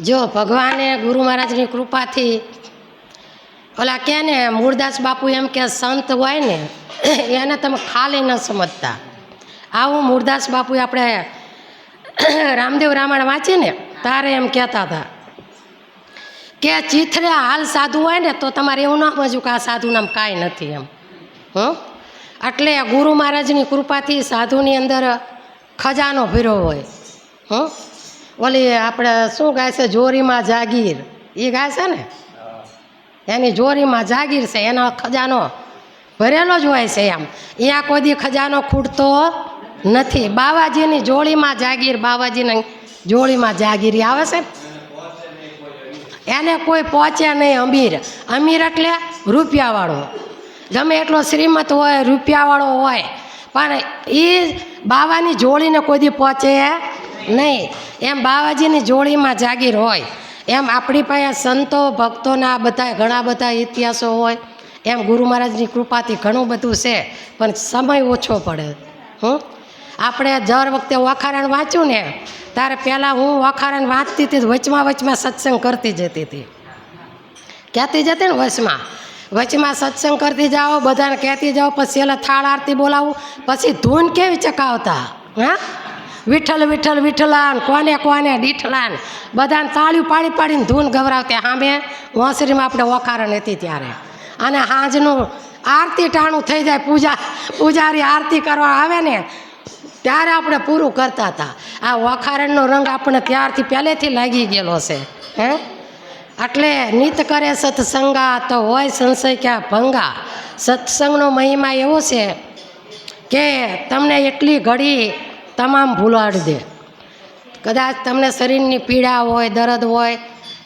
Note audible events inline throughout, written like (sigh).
જો ભગવાને ગુરુ મહારાજની કૃપાથી ઓલા કે ને મૂળદાસ બાપુ એમ કે સંત હોય ને, એને તમે ખાલી ન સમજતા. આવું મૂળદાસ બાપુ આપણે રામદેવ રામાયણ વાંચીએ ને તારે એમ કહેતા હતા કે ચીથરે હાલ સાધુ હોય ને તો તમારે એવું ન સમજવું કે આ સાધુ નામ કાંઈ નથી એમ. હં? એટલે ગુરુ મહારાજની કૃપાથી સાધુની અંદર ખજાનો ભીરો હોય. હં? ઓલી આપણે શું ગાય છે જોરીમાં જાગીર. એ ગાય છે ને એની જોરીમાં જાગીર છે એનો ખજાનો ભરેલો જ હોય છે એમ. અહીંયા કોઈ દી ખજાનો ખૂટતો નથી. બાવાજીની જોડીમાં જાગીર બાવાજીની જોડીમાં જાગીરી. આવે છે એને કોઈ પહોંચે નહીં અમીર. અમીર એટલે રૂપિયાવાળો. ગમે એટલો શ્રીમત હોય રૂપિયાવાળો હોય. પણ એ બાવાની જોડીને કોઈ દી પહોંચે નહીં, એમ બાવાજીની જોડીમાં જાગીર હોય, એમ આપણી પાસે સંતો, ભક્તોના બધા ઘણા બધા ઇતિહાસો હોય, એમ ગુરુ મહારાજની કૃપાથી ઘણું બધું છે, પણ સમય ઓછો પડે. હું આપણે દર વખતે વખારણ વાંચ્યું ને ત્યારે પહેલાં હું વખારણ વાંચતી હતી વચમાં વચમાં સત્સંગ કરતી જતી હતી. કહેતી જતી ને વચમાં. વચમાં સત્સંગ કરતી જાઓ, બધાને કહેતી જાઓ, પછી એટલે થાળ આરતી બોલાવું, પછી ધૂન કેવી ચકાવતા? હા? વિઠ્ઠલ વિઠ્ઠલ, વિઠ્ઠલાન, કોને કોને, દીઠલાન. બધાને તાળીઓ પાડી પાડીને ધૂન ગવરાવતી સામે વાંસરીમાં આપણે વખારણ હતી ત્યારે. અને સાંજનું આરતી ટાણું થઈ જાય, પૂજા, પૂજારી આરતી કરવા આવે ને, ત્યારે આપણે પૂરું કરતા હતા. આ વખારણનો રંગ આપણે ત્યારથી પહેલેથી લાગી ગયેલો છે, હે? એટલે નિત કરે સત્સંગા તો હોય સંશય ક્યાં ભંગા. સત્સંગનો મહિમા એવો છે કે તમને એટલી ઘડી તમામ ભૂલાડી દે. કદાચ તમને શરીરની પીડા હોય, દર્દ હોય,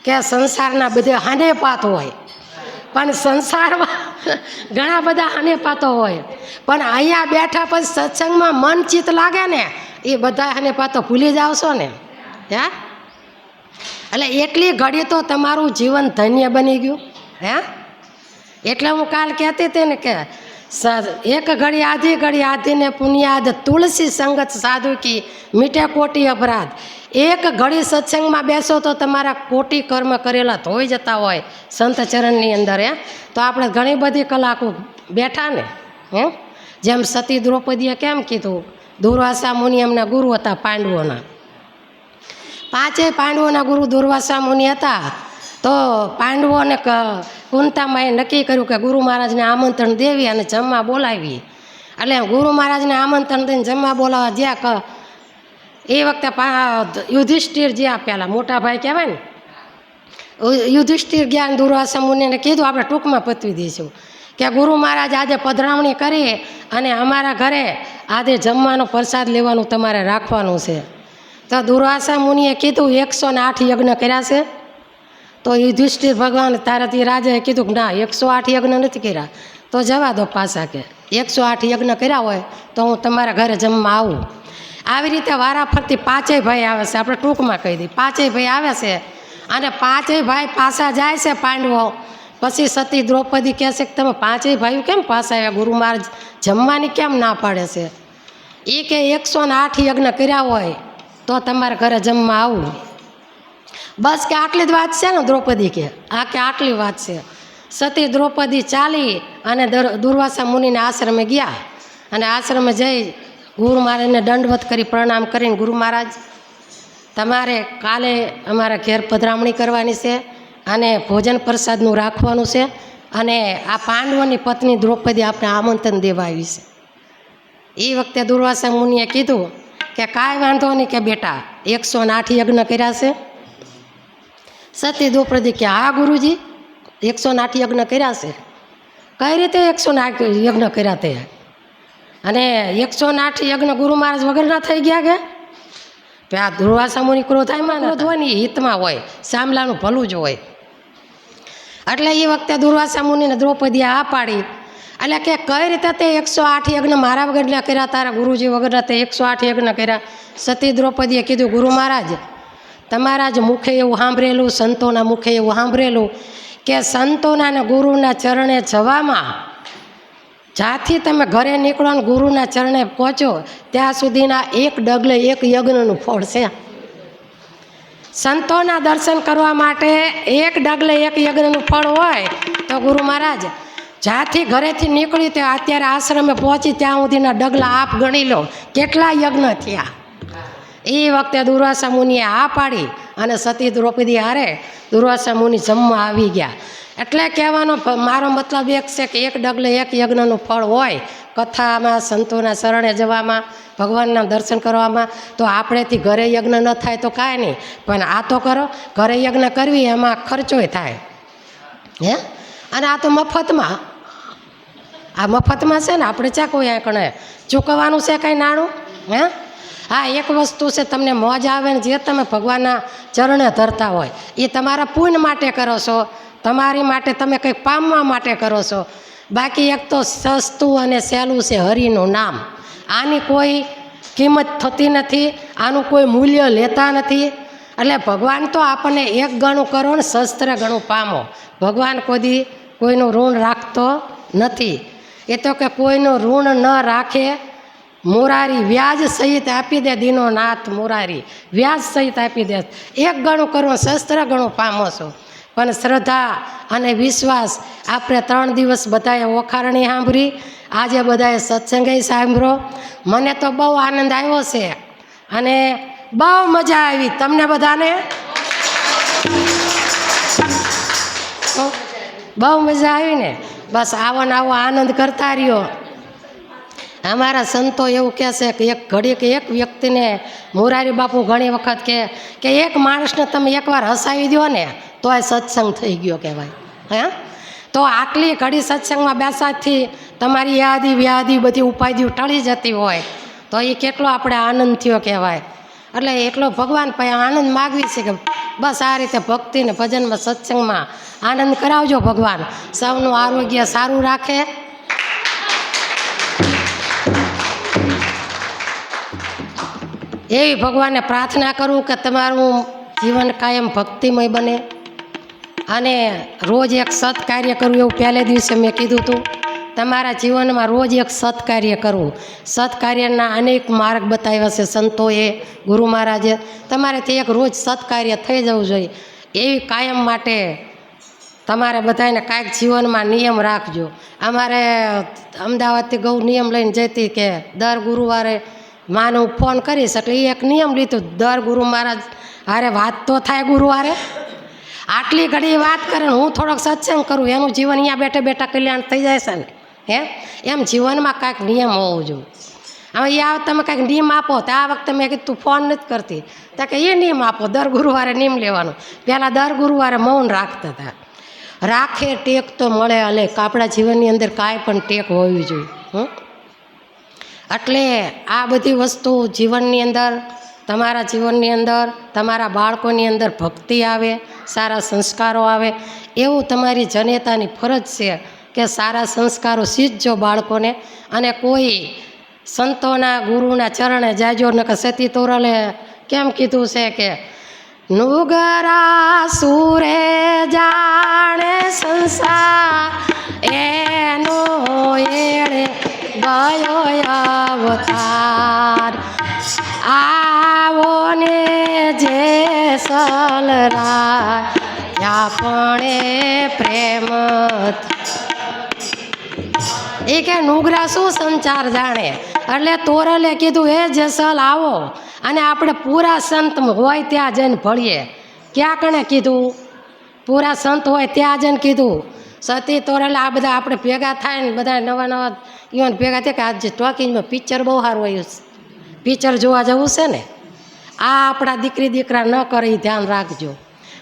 કે સંસારના બધે હાનેપાત હોય. પણ સંસારમાં (laughs) ઘણા બધા હાનેપાતો હોય. પણ અહીંયા બેઠા પછી સત્સંગમાં મન ચિત્ત લાગે ને, એ બધા હાનેપાતો ભૂલી જાવશો ને? હે? એટલે એટલી ઘડી તો તમારું જીવન ધન્ય બની ગયું. હે? એટલે હું કાલ કહેતી હતી ને કે સ- એક ઘડી આધી ઘડી આધીને પુણ્યાદ તુલસી સંગત સાધુ કી મીઠે કોટી અપરાધ. એક ઘડી સત્સંગમાં બેસો તો તમારા કોટી કર્મ કરેલા ધોઈ જતા હોય સંત ચરણની અંદર, હે? તો આપણે ઘણી બધી કલાકો બેઠા ને, હે? જેમ સતી દ્રૌપદીએ કેમ કીધું, દુર્વાસા મુનિ એમના ગુરુ હતા પાંડવોના. પાંચેય પાંડવોના ગુરુ દુર્વાસા મુનિ હતા. તો પાંડવોને ક- કુંતામાએ નક્કી કર્યું કે ગુરુ મહારાજને આમંત્રણ દેવી અને જમવા બોલાવી. એટલે ગુરુ મહારાજને આમંત્રણ દઈને જમવા બોલાવવા જ્યાં ક એ વખતે યુધિષ્ઠિર જ્યાં આપેલા મોટા ભાઈ કહેવાય ને યુધિષ્ઠિર જ્ઞાન દુર્વાસા મુનિને કીધું, આપણે ટૂંકમાં પતવી દઈશું. કે ગુરુ મહારાજ આજે પધરાવણી કરી અને અમારા ઘરે આજે જમવાનો પ્રસાદ લેવાનું તમારે રાખવાનું છે. તો દુર્વાસા મુનિએ કીધું, એકસો ને આઠ યજ્ઞ કર્યા છે. તો યુધિષ્ઠિર ભગવાન તારાથી રાજાએ કીધું કે ના, એકસો આઠ યજ્ઞ નથી કર્યા. તો જવા દો પાછા કે. એકસો આઠ યજ્ઞ કર્યા હોય તો હું તમારા ઘરે જમવા આવું. આવી રીતે વારાફરતી પાંચેય ભાઈ આવે છે, આપણે ટૂંકમાં કહી દઈએ. પાંચેય ભાઈ આવે છે અને પાંચેય ભાઈ પાછા જાય છે પાંડવો. પછી સતી દ્રૌપદી કહે છે કે તમે પાંચેય ભાઈઓ કેમ પાછા આવ્યા? ગુરુ મહારાજ, જમવાની કેમ ના પાડે છે? એ કે એકસો ને આઠ યજ્ઞ કર્યા હોય તો તમારા ઘરે જમવા આવું. બસ કે આટલી જ વાત છે ને દ્રૌપદી કે આ કે આટલી વાત છે. સતી દ્રૌપદી ચાલી અને દર- દુર્વાસા મુનિના આશ્રમે ગયા અને આશ્રમે જઈ ગુરુ મહારાજને દંડવત કરી પ્રણામ કરીને ગુરુ મહારાજ, તમારે કાલે અમારા ઘેર પધરામણી કરવાની છે અને ભોજન પ્રસાદનું રાખવાનું છે અને આ પાંડવોની પત્ની દ્રૌપદી આપણે આમંત્રણ દેવા આવી છે. એ વખતે દુર્વાસા મુનિએ કીધું કે કાંઈ વાંધો નહીં કે બેટા, એકસો આઠ યજ્ઞ કર્યા છે. સતી દ્રૌપદી કે હા ગુરુજી એકસો આઠ યજ્ઞ કર્યા છે. કઈ રીતે એકસો આઠ યજ્ઞ કર્યા તે? અને એકસો આઠ યજ્ઞ ગુરુ મહારાજ વગરના થઈ ગયા કે? આ દુર્વાસા મુનિ ક્રોધાયમાં ક્રોધ હોય ને? હિતમાં હોય. સામલાનું ભલું જ હોય. એટલે એ વખતે દુર્વાસા મુનિને દ્રૌપદીએ આ પાડી. એટલે કે કઈ રીતે તે એકસો આઠ યજ્ઞ મારા વગરના કર્યા તારા ગુરુજી વગરના તે એકસો આઠ યજ્ઞ કર્યા? સતી દ્રૌપદીએ કીધું ગુરુ મહારાજ તમારા જ મુખે એવું સાંભળેલું, સંતોના મુખે એવું સાંભળેલું કે સંતોના અને ગુરુના ચરણે જવામાં જ્યાંથી તમે ઘરે નીકળો ને ગુરુના ચરણે પહોંચો, ત્યાં સુધીના એક ડગલે એક યજ્ઞનું ફળ છે. સંતોના દર્શન કરવા માટે એક ડગલે એક યજ્ઞનું ફળ હોય તો ગુરુ મહારાજ, જ્યાંથી ઘરેથી નીકળી તે અત્યારે આશ્રમે પહોંચી ત્યાં સુધીના ડગલા આપ ગણી લો, કેટલા યજ્ઞ થયા? એ વખતે દુર્વાસા મુનિએ આ પાડી અને સતી દ્રૌપદી હારે દુર્વાસા મુનિ જમવા આવી ગયા. એટલે કહેવાનો મારો મતલબ એક છે કે એક ડગલે એક યજ્ઞનું ફળ હોય, કથામાં, સંતોના શરણે જવામાં, ભગવાનના દર્શન કરવામાં, તો આપણેથી ઘરે યજ્ઞ ન થાય તો કાંઈ નહીં. પણ આ તો કરો, ઘરે યજ્ઞ કરવી એમાં ખર્ચોય થાય. હે? અને આ તો મફતમાં. આ મફતમાં છે ને આપણે ચા કોઈ કણે ચૂકવવાનું છે કાંઈ નાણું? હે? હા, એક વસ્તુ છે, તમને મોજ આવે ને જે તમે ભગવાનના ચરણે ધરતા હોય, એ તમારા પુણ્ય માટે કરો છો, તમારી માટે તમે કંઈક પામવા માટે કરો છો. બાકી એક તો સસ્તું અને સહેલું છે હરિનું નામ. આની કોઈ કિંમત થતી નથી, આનું કોઈ મૂલ્ય લેતા નથી. એટલે ભગવાન તો આપણને એક ગણું કરો ને શસ્ત્ર ગણું પામો. ભગવાન કોઈ કોઈનું ઋણ રાખતો નથી. એ તો કે કોઈનું ઋણ ન રાખે મોરારી વ્યાજ સહિત આપી દે દીનો નાથ મોરારી. વ્યાજ સહિત આપી દે. એક ગણું કરવું શસ્ત્ર ગણું પામો છો. પણ શ્રદ્ધા અને વિશ્વાસ આપણે ત્રણ દિવસ બધાએ ઓખારણી સાંભળી. આજે બધાએ સત્સંગે સાંભળો. મને તો બહુ આનંદ આવ્યો છે. અને બહુ મજા આવી. તમને બધાને? બહુ મજા આવી ને? બસ આવો ને આવો આનંદ કરતા રહ્યો. અમારા સંતો એવું કહે છે કે એક ઘડી કે એક વ્યક્તિને મોરારી બાપુ ઘણી વખત કહે કે એક માણસને તમે એકવાર હસાવી દો ને તો એ સત્સંગ થઈ ગયો કહેવાય. હા? તો આટલી ઘડી સત્સંગમાં બેસાથી તમારી યાદી વ્યાદી બધી ઉપાધિઓ ટળી જતી હોય, તો એ કેટલો આપણે આનંદ થયો કહેવાય. એટલે એટલો ભગવાન પછી આનંદ માગવી છે કે બસ આ રીતે ભક્તિને ભજનમાં સત્સંગમાં આનંદ કરાવજો ભગવાન. સૌનું આરોગ્ય સારું રાખે. એવી ભગવાનને પ્રાર્થના કરું કે તમારું જીવન કાયમ ભક્તિમય બને. અને રોજ એક સત્કાર્ય કરવું એવું પહેલે દિવસે મેં કીધું હતું તમારા જીવનમાં રોજ એક સત્કાર્ય કરવું સત્કાર્યના અનેક માર્ગ બતાવ્યા છે સંતોએ, ગુરુ મહારાજે. તમારે તે એક રોજ સત્કાર્ય થઈ જવું જોઈએ. એવી કાયમ માટે તમારે બધાને કાંઈક જીવનમાં નિયમ રાખજો. અમારે અમદાવાદથી ગૌ નિયમ લઈને જતી કે દર ગુરુવારે માને હું ફોન કરીશ એટલે એ એક નિયમ લીધું. દર ગુરુ મહારાજ, હારે વાત તો થાય ગુરુવારે આટલી ઘડી વાત કરે ને હું થોડોક સત્સંગ કરું, એનું જીવન અહીંયા બેઠે બેઠા કલ્યાણ થઈ જાય છે ને? હે? એમ જીવનમાં કાંઈક નિયમ હોવો જોઈએ. હવે એ આ તમે કાંઈક નિયમ આપો, તો આ વખતે મેં કીધું તું ફોન નથી કરતી. તો કે એ નિયમ આપો, દર ગુરુવારે નિયમ લેવાનું. પહેલાં દર ગુરુવારે મૌન રાખતા હતા. રાખે ટેક તો મળે અલે આપણા જીવનની અંદર કાંઈ પણ ટેક હોવી જોઈએ. હં એટલે આ બધી વસ્તુ જીવનની અંદર, તમારા જીવનની અંદર, તમારા બાળકોની અંદર ભક્તિ આવે, સારા સંસ્કારો આવે. એવું તમારી જનેતાની ફરજ છે કે સારા સંસ્કારો શીખજો બાળકોને. અને કોઈ સંતોના ગુરુના ચરણે જાજો ને કે સતી તોરલે કેમ કીધું છે કે, નુગરા સુરે જાણે સંસાર, એનો એળે ગયો અવતાર આવો ને જે સલરા આપણે પ્રેમ એ કે નુગરા શું સંચાર જાણે? એટલે તોરલે કીધું એ જેસલ આવો, અને આપણે પૂરા સંત હોય ત્યાં જઈને ભળીએ. ક્યાં કણે કીધું? પૂરા સંત હોય ત્યાં જઈને કીધું સતી તોરેલા, આ બધા આપણે ભેગા થાય ને બધા નવા નવા ઈવન ભેગા થાય કે આજે ટોકીજમાં પિક્ચર બહુ સારું આવ્યું છે. પિક્ચર જોવા જવું છે ને, આ આપણા દીકરી દીકરા ન કરે એ ધ્યાન રાખજો.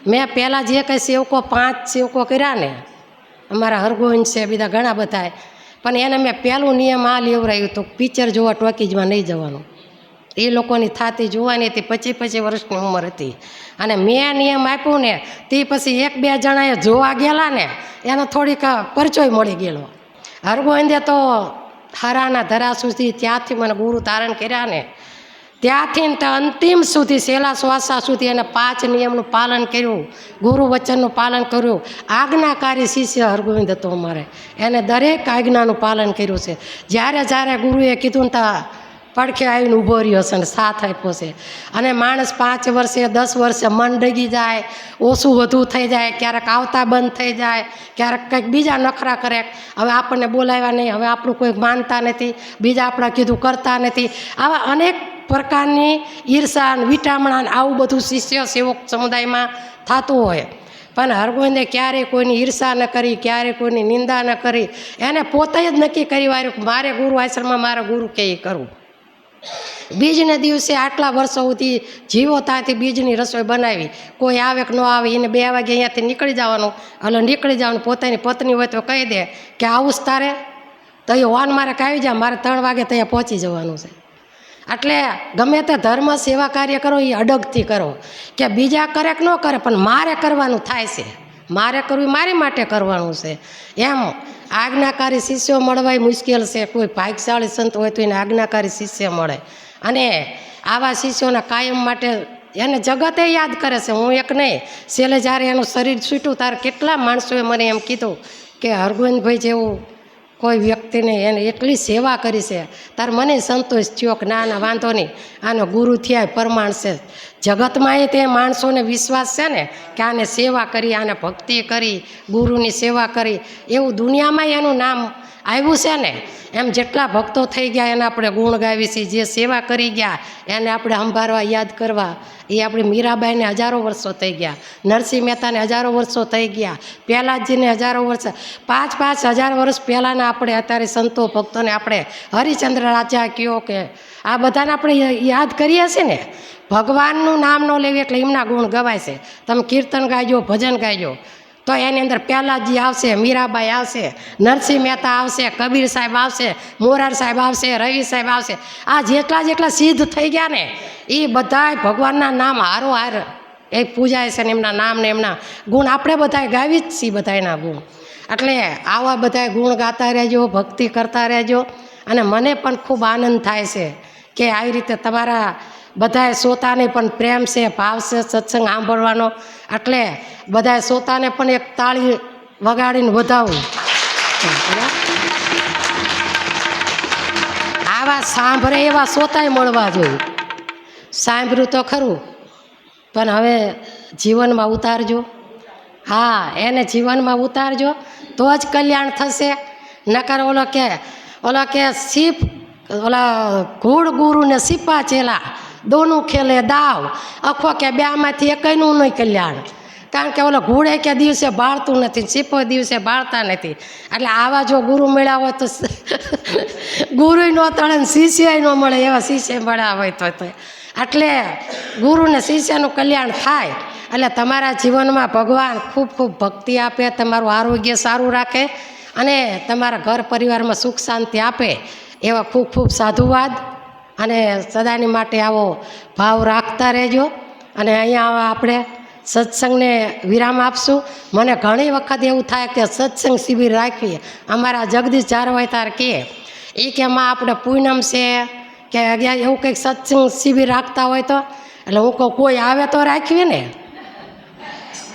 મેં પહેલાં જે કંઈ સેવકો, પાંચ સેવકો કર્યા ને, અમારા હરગોવિંદ છે, બીજા ઘણા બધા પણ એને મેં પહેલું નિયમ આ લેવરાયું તો પિક્ચર જોવા ટોકીજમાં નહીં જવાનું. એ લોકોની થાતી જોવાની હતી પચીસ પચીસ વર્ષની ઉંમર હતી. અને મેં નિયમ આપ્યું ને, તે પછી એક બે જણાએ જોવા ગયેલા ને, એનો થોડીક પરચોય મળી ગયેલો. હરગોવિંદે તો હરાના ધરા સુધી ત્યાંથી મને ગુરુ ધારણ કર્યા ને, ત્યાંથી તે અંતિમ સુધી છેલ્લા શ્વાસા સુધી એને પાંચ નિયમનું પાલન કર્યું, ગુરુ વચનનું પાલન કર્યું. આજ્ઞાકારી શિષ્ય હરગોવિંદ હતો અમારે. એને દરેક આજ્ઞાનું પાલન કર્યું છે. જ્યારે જ્યારે ગુરુએ કીધું ને તા પડખે આવીને ઊભો રહ્યો છે અને સાથ આપ્યો છે. અને માણસ પાંચ વર્ષે, દસ વર્ષે મન ડગી જાય, ઓછું વધુ થઈ જાય, ક્યારેક આવતા બંધ થઈ જાય, ક્યારેક કંઈક બીજા નખરા કરે. હવે આપણને બોલાવ્યા નહીં, હવે આપણું કોઈ માનતા નથી, બીજા આપણા કીધું કરતા નથી. આવા અનેક પ્રકારની ઈર્ષા ને વિટામણા ને આવું બધું શિષ્ય સેવક સમુદાયમાં થતું હોય. પણ હરગોવિંદે ક્યારેય કોઈની ઈર્ષા ન કરી, ક્યારેય કોઈની નિંદા ન કરી. એને પોતે જ નક્કી કરી વાર્યું મારે ગુરુ આશ્રમમાં મારા ગુરુ કે કરવું બીજને દિવસે આટલા વર્ષો સુધી જીવો ત્યાંથી બીજની રસોઈ બનાવી. કોઈ આવે કે ન આવે, એને બે વાગે અહીંયાથી નીકળી જવાનું. એટલે નીકળી જવાનું, પોતાની પત્ની હોય તો કહી દે કે આવું જ તારે? તો એ હોન મારે કાવી જાય, મારે ત્રણ વાગે ત્યાં પહોંચી જવાનું છે. એટલે ગમે તે ધર્મ સેવા કાર્ય કરો, એ અડગથી કરો. કે બીજા કરે કે ન કરે, પણ મારે કરવાનું થાય છે. મારે કરવું મારી માટે કરવાનું છે. એમ આજ્ઞાકારી શિષ્યો મળવા મુશ્કેલ છે. કોઈ ભાગ્યશાળી સંત હોય તો એને આજ્ઞાકારી શિષ્ય મળે. અને આવા શિષ્યોના કાયમ માટે એને જગતે યાદ કરે છે. હું એક નહીં, છેલ્લે જ્યારે એનું શરીર છૂટ્યું, ત્યારે કેટલા માણસોએ મને એમ કીધું કે હરગોવિંદભાઈ જેવું કોઈ વ્યક્તિને એને એટલી સેવા કરી છે. તાર મને સંતોષ થયો કે ના ના, વાંધો નહીં. આનો ગુરુ થયા પ્રમાણ છે. જગતમાં તે માણસોને વિશ્વાસ છે ને કે આને સેવા કરી, આને ભક્તિ કરી, ગુરુની સેવા કરી. એવું દુનિયામાં એનું નામ આવ્યું છે ને, એમ જેટલા ભક્તો થઈ ગયા એને આપણે ગુણ ગાવી છીએ, જે સેવા કરી ગયા એને આપણે સંભાળવા, યાદ કરવા. એ આપણી મીરાબાઈને હજારો વર્ષો થઈ ગયા, નરસિંહ મહેતાને હજારો વર્ષો થઈ ગયા પહેલાજીને હજારો વર્ષ, પાંચ પાંચ હજાર વર્ષ પહેલાંના આપણે અત્યારે સંતો ભક્તોને આપણે હરિચંદ્ર રાજા કયો કે, આ બધાને આપણે યાદ કરીએ છીએ ને. ભગવાનનું નામ ન લેવી એટલે એમના ગુણ ગવાય છે. તમે કીર્તન ગાજો, ભજન ગાજો. તો એની અંદર પહેલાજી આવશે, મીરાબાઈ આવશે, નરસિંહ મહેતા આવશે, કબીર સાહેબ આવશે, મોરાર સાહેબ આવશે, રવિ સાહેબ આવશે. આ જેટલા જેટલા સિદ્ધ થઈ ગયા ને, એ બધાય ભગવાનના નામ હારો હાર એ પૂજાય છે ને એમના નામ ને એમના ગુણ આપણે બધા ગાવી જ છીએ બધાના ગુણ. એટલે આવા બધા ગુણ ગાતા રહેજો, ભક્તિ કરતા રહેજો. અને મને પણ ખૂબ આનંદ થાય છે કે આવી રીતે તમારા બધાએ શ્રોતાને પણ પ્રેમ છે, ભાવ છે, સત્સંગ સાંભળવાનો. એટલે બધાએ સોતાને પણ એક તાળી વગાડીને વધાવું. આવા સાંભળે એવા સોતાય મળવા જોઈએ. સાંભળ્યું તો ખરું, પણ હવે જીવનમાં ઉતારજો. હા, એને જીવનમાં ઉતારજો, તો જ કલ્યાણ થશે. નકર ઓલો કે ઓલો કે સીપ ઓલા ઘૂળ ગુરુ ને સીપા ચેલા. દોનું ખેલે દાવ. અખો કે બેમાંથી એકયનું નહીં કલ્યાણ. કારણ કે ઓલો ઘોડે કે દિવસે બાળતું નથી સીપો દિવસે બાળતા નથી. એટલે આવા જો ગુરુ મળ્યા હોય તો ગુરુ ન તળે ને શિષ્ય ન મળે એવા શિષ્ય મળ્યા હોય તો. એટલે ગુરુને શિષ્યનું કલ્યાણ થાય. એટલે તમારા જીવનમાં ભગવાન ખૂબ ખૂબ ભક્તિ આપે, તમારું આરોગ્ય સારું રાખે અને તમારા ઘર પરિવારમાં સુખ શાંતિ આપે એવા ખૂબ ખૂબ સાધુવાદ. અને સદાની માટે આવો ભાવ રાખતા રહેજો. અને અહીંયા આપણે સત્સંગને વિરામ આપશું. મને ઘણી વખત એવું થાય કે સત્સંગ શિબિર રાખીએ. અમારા જગદીશ ચારવાય તાર કે એ કે એમાં આપણે પૂનમ છે કે એવું કંઈક સત્સંગ શિબિર રાખતા હોય તો? એટલે હું કહું, કોઈ આવે તો રાખવી ને.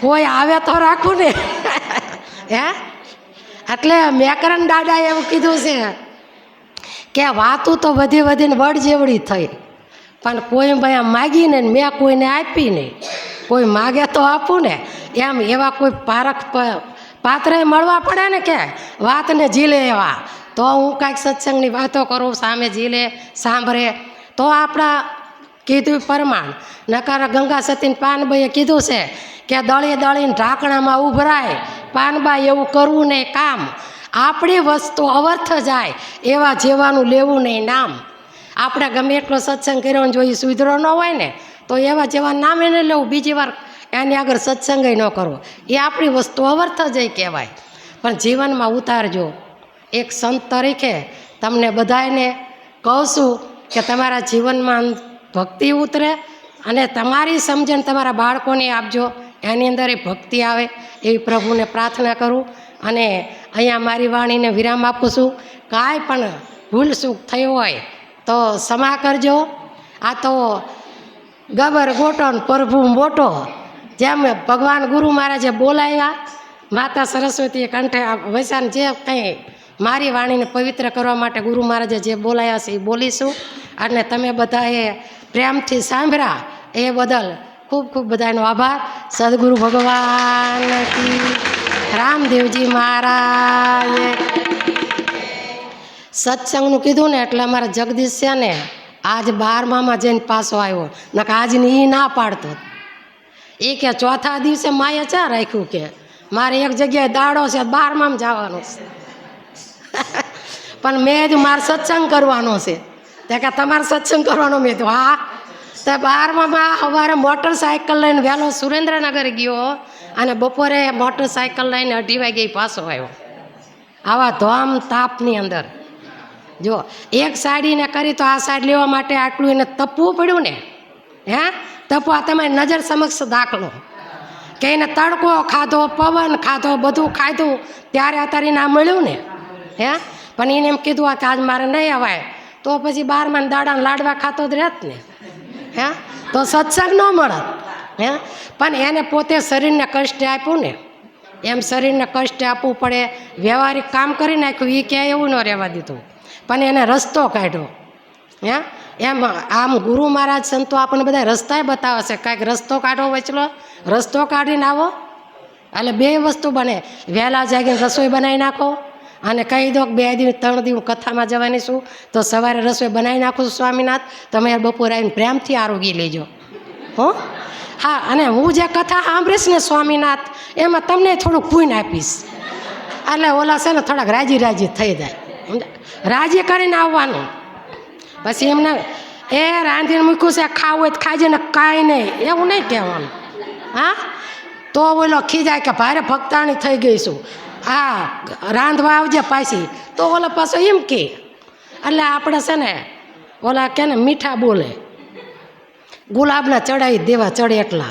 કોઈ આવે તો રાખું ને. (laughs) હે? એટલે મેકરણ દાદાએ એવું કીધું છે કે વાતું તો વધી વધીને વડ જેવડી થઈ. પણ કોઈ ભાઈ માગીને મેં કોઈને આપી નહીં. કોઈ માગે તો આપું ને. એમ એવા કોઈ પારખ પ- પાત્રએ મળવા પડે ને કે વાતને ઝીલે એવા. તો હું કાંઈક સત્સંગની વાતો કરું, સામે ઝીલે, સાંભળે. તો આપણા કીધું પ્રમાણ. નકાર ગંગા સતીન પાનબાઈએ કીધું છે કે દળી દળીને ઢાંકણામાં ઉભરાય. પાનબા એવું કરવું ને કામ. આપણી વસ્તુ અવર્થ જાય, એવા જેવાનું લેવું નહીં નામ. આપણે ગમે એટલો સત્સંગ કર્યો જો એ સુધરો ન હોય ને, તો એવા જેવા નામ એને લેવું. બીજી વાર એની આગળ સત્સંગ ન કરવો. એ આપણી વસ્તુ અવર્થ જાય કહેવાય. પણ જીવનમાં ઉતારજો. એક સંત તરીકે તમને બધાને કહું છું કે તમારા જીવનમાં ભક્તિ ઉતરે અને તમારી સમજણ તમારા બાળકોને આપજો. એની અંદર એ ભક્તિ આવે એવી પ્રભુને પ્રાર્થના કરું. અને અહીંયા મારી વાણીને વિરામ આપું છું. કાંઈ પણ ભૂલ ચૂક થઈ હોય તો ક્ષમા કરજો. આ તો ગબર ગોટો ને પ્રભુ મોટો જેમ ભગવાન ગુરુ મહારાજે બોલાવ્યા. માતા સરસ્વતીએ કંઠે વૈશાન જે કંઈ મારી વાણીને પવિત્ર કરવા માટે ગુરુ મહારાજે જે બોલાયા છે એ બોલીશું. અને તમે બધાએ પ્રેમથી સાંભળ્યા એ બદલ ખૂબ ખૂબ બધાનો આભાર. સદગુરુ ભગવાન કી રામદેવજી મહારાજ. સત્સંગનું કીધું ને એટલે અમારા જગદીશ છે ને, આજ બારમામાં જઈને પાછો આવ્યો. નક આજને એ ના પાડતો. એ કે ચોથા દિવસે માએ ચા રાખ્યું કે, મારે એક જગ્યાએ દાડો છે બારમામાં જવાનો છે. પણ મેં જ મારે સત્સંગ કરવાનો છે. તે કે તમારે સત્સંગ કરવાનો? મેં તો હા. તે બારમામાં સવારે મોટરસાયકલ લઈને વહેલો સુરેન્દ્રનગર ગયો. અને બપોરે મોટરસાઇકલ લઈને અઢી વાગે પાછો આવ્યો. આવા ધોમ તાપની અંદર. જો, એક સાડીને કરી તો આ સાડી લેવા માટે આટલું એને તપવું પડ્યું ને? હે? તપવા તમારી નજર સમક્ષ દાખલો. કે એને તડકો ખાધો, પવન ખાધો, બધું ખાધું, ત્યારે અત્યારે ના મળ્યું ને? હે? પણ એને એમ કીધું, આ આજ મારે નહીં અવાય. તો પછી બારમાં દાડાને લાડવા ખાતો જ રહેત ને? હે? તો સત્સંગ ન મળત. હે? પણ એને પોતે શરીરને કષ્ટ આપ્યું ને. એમ શરીરને કષ્ટ આપવું પડે. વ્યવહારિક કામ કરી નાખ્યું એ ક્યાંય એવું ન રહેવા દીધું. પણ એને રસ્તો કાઢ્યો. હે? એમ આમ ગુરુ મહારાજ સંતો આપણને બધા રસ્તાએ બતાવે છે. કાંઈક રસ્તો કાઢો વચલો. રસ્તો કાઢીને આવો. એટલે બે વસ્તુ બને. વહેલા જાગીને રસોઈ બનાવી નાખો. અને કહી દો બે દિવસ ત્રણ દિવસ કથામાં જવાની છું, તો સવારે રસોઈ બનાવી નાખું સ્વામિનાથ. તમે બપોરે આવીને પ્રેમથી આરોગી લેજો. હો? હા, અને હું જે કથા સાંભળીશ ને સ્વામિનાથ, એમાં તમને થોડુંક પૂન આપીશ એટલે ઓલા છે ને થોડાક રાજી રાજી થઈ જાય. રાજી કરીને આવવાનું. પછી એમને, એ રાંધીને મૂક્યું છે, ખાવું હોય તો ખાજે ને કાંઈ નહીં. એવું નહીં કહેવાનું. હા? તો ઓલો ખીજાય કે ભારે ભક્તાણી થઈ ગઈ છું. હા રાંધવા આવજે પાછી. તો ઓલો પાછો એમ કે એટલે આપણે છે ને, ઓલા કે ને, મીઠા બોલે. ગુલાબના ચડાવી દેવા ચડે એટલા.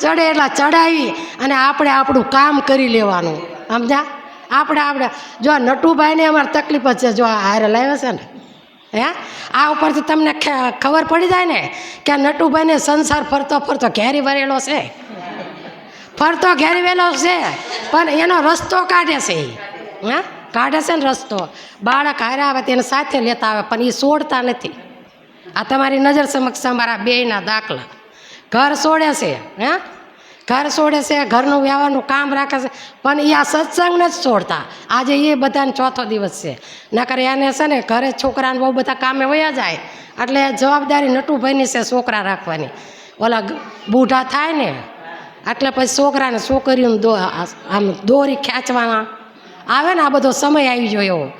ચડે એટલા ચડાવી અને આપણે આપણું કામ કરી લેવાનું. સમજા આપણે આપણે જો નટુભાઈને અમારે તકલીફ જ છે, જો આ હારે લાવ્યા છે ને. હે? આ ઉપરથી તમને ખબર પડી જાય ને કે નટુભાઈને સંસાર ફરતો ફરતો ઘેરી વરેલો છે. ફરતો ઘેરી વેલો છે, પણ એનો રસ્તો કાઢે છે. હે? કાઢે છે ને રસ્તો. બાળક હારે આવે તેને સાથે લેતા આવે, પણ એ છોડતા નથી. આ તમારી નજર સમક્ષ અમારા બેયના દાખલા. ઘર છોડે છે, હે? ઘર છોડે છે, ઘરનું વ્યવહારનું કામ રાખે છે, પણ એ આ સત્સંગ નથી છોડતા. આજે એ બધાને ચોથો દિવસ છે. નકર એને છે ને ઘરે છોકરાને બહુ બધા કામે વયા જાય. એટલે જવાબદારી નટુભાઈની છે છોકરા રાખવાની. ઓલા બૂઢા થાય ને, એટલે પછી છોકરાને છોકરીઓને દો, આમ દોરી ખેંચવાના. આવે ને આ બધો સમય આવી ગયો એવો.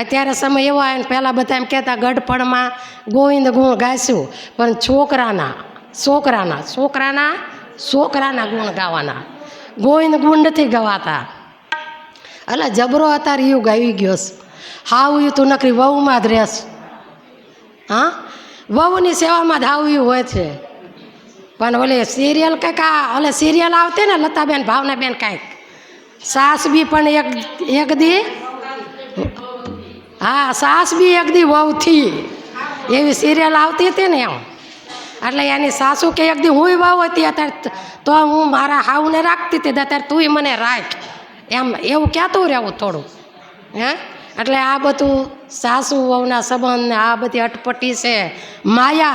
અત્યારે સમય એવો આવ્યો ને પહેલાં બધા એમ કહેતા, ગઢપણમાં ગોવિંદ ગુણ ગાઈશું પણ છોકરાના છોકરાના છોકરાના છોકરાના ગુણ ગાવાના. ગોવિંદ ગુણ નથી ગવાતા. એટલે જબરો અત્યારે યુગ આવી ગયો છે. હાવ્યું તું નકરી વહુમાં જ રહેશ. હા? વહુની સેવામાં જ હાવ હોય છે. પણ ઓલે સિરિયલ કંઈક આ, ઓલે સિરિયલ આવતી ને લતાબેન, ભાવનાબેન કાંઈક. સાસ બી પણ એક એક દી હા, સાસ બી એક દી વહુથી એવી સિરિયલ આવતી હતી ને એમ. એટલે એની સાસુ કે એક દી હું વહુ હતી, અત્યારે તો હું મારા હાવને રાખતી હતી, અત્યારે તુંય મને રાખ. એમ, એવું કહેતું રહેવું થોડું. હે? એટલે આ બધું સાસુ વહુના સંબંધ આ બધી અટપટી છે માયા.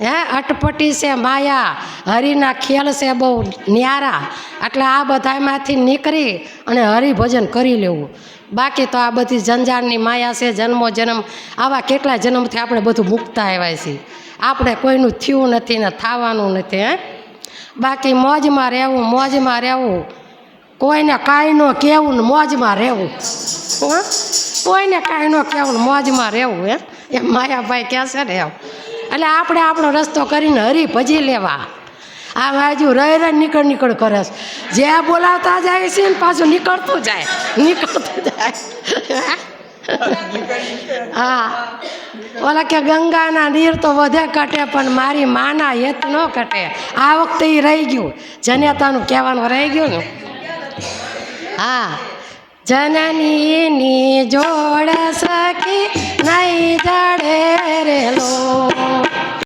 હે? અટપટી છે માયા. હરિના ખેલ છે બહુ ન્યારા. એટલે આ બધામાંથી નીકળી અને હરિભજન કરી લેવું. બાકી તો આ બધી જંજાળની માયા છે, જન્મો જન્મ. આવા કેટલા જન્મથી આપણે બધું મૂકતા આવ્યા છીએ? આપણે કોઈનું થયું નથી ને થવાનું નથી, હે? બાકી મોજમાં રહેવું મોજમાં રહેવું. કોઈને કાંઈ ન કહેવું ને મોજમાં રહેવું. હં? કોઈને કાંઈ ન કહેવું ને મોજમાં રહેવું, હે? એમ માયાભાઈ કહે છે ને એમ. એટલે આપણે આપણો રસ્તો કરીને હરી ભજી લેવા. આ બાજુ રહી રહી નીકળ નીકળ કરે છે. જ્યાં બોલાવતા જાય છે ને પાછું નીકળતું જાય. નીકળતું જાય. હા. ઓલા કે ગંગાના નીર તો વધે કટે પણ મારી માના હેત ન કટે આ વખતે એ રહી ગયું. જનેતાનું કહેવાનું રહી ગયું ને. હા. જનનીની જોડ સખી નહીં જડે રેલો.